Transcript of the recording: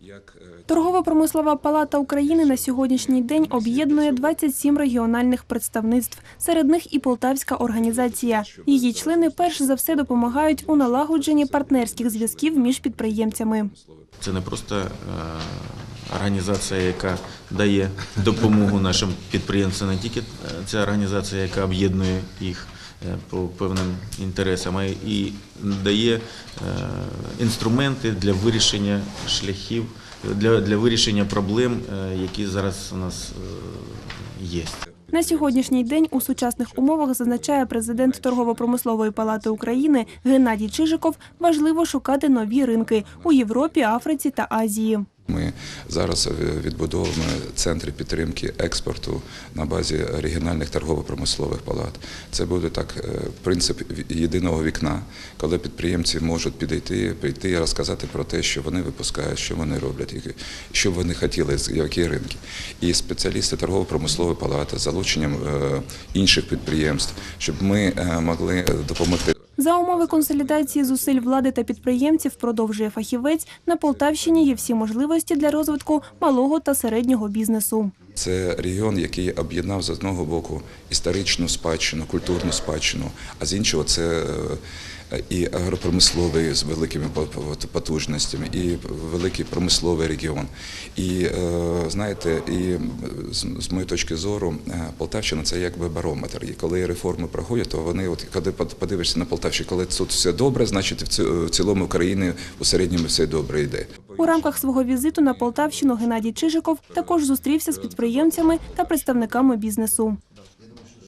як е, Торгово-промислова палата України на сьогоднішній день об'єднує 27 регіональних представництв. Серед них і полтавська організація. Її члени перш за все допомагають у налагодженні партнерських зв'язків між підприємцями. Це не просто е, організація, яка дає допомогу нашим підприємцям, не тільки е, це організація, яка об'єднує їх по певним інтересам, і дає е, інструменти для вирішення шляхів, для, для вирішення проблем, е, які зараз у нас е, є. На сьогоднішній день у сучасних умовах зазначає президент торгово-промислової палати України Геннадій Чижиков. Важливо шукати нові ринки у Європі, Африці та Азії. Ми зараз е, відбудовуємо центри підтримки експорту на базі регіональних торгово-промислових палат. Це буде так е, принцип єдиного вікна, коли підприємці можуть підійти, прийти і розказати про те, що вони випускають, що вони роблять, що вони хотіли, які ринки. І спеціалісти торгово-промислової палати з залученням е, інших підприємств, щоб ми могли допомогти За умови консолідації зусиль влади та підприємців продовжує фахівець. На Полтавщині є всі можливості для розвитку малого та середнього бізнесу. Це регіон, який об'єднав з одного боку історичну спадщину, культурну спадщину, а з іншого це е, і агропромисловий з великими по- по- потужностями, і великий промисловий регіон. І е, знаєте, і з, моєї точки зору, е, Полтавщина це якби барометр. І коли реформи проходять, то вони, от коли подивишся на Полтавщину, коли тут все добре, значить в ці- в цілому в країні у середньому все добре йде. У рамках свого візиту на Полтавщину Геннадій Чижиков також зустрівся з підприємцями та представниками бізнесу.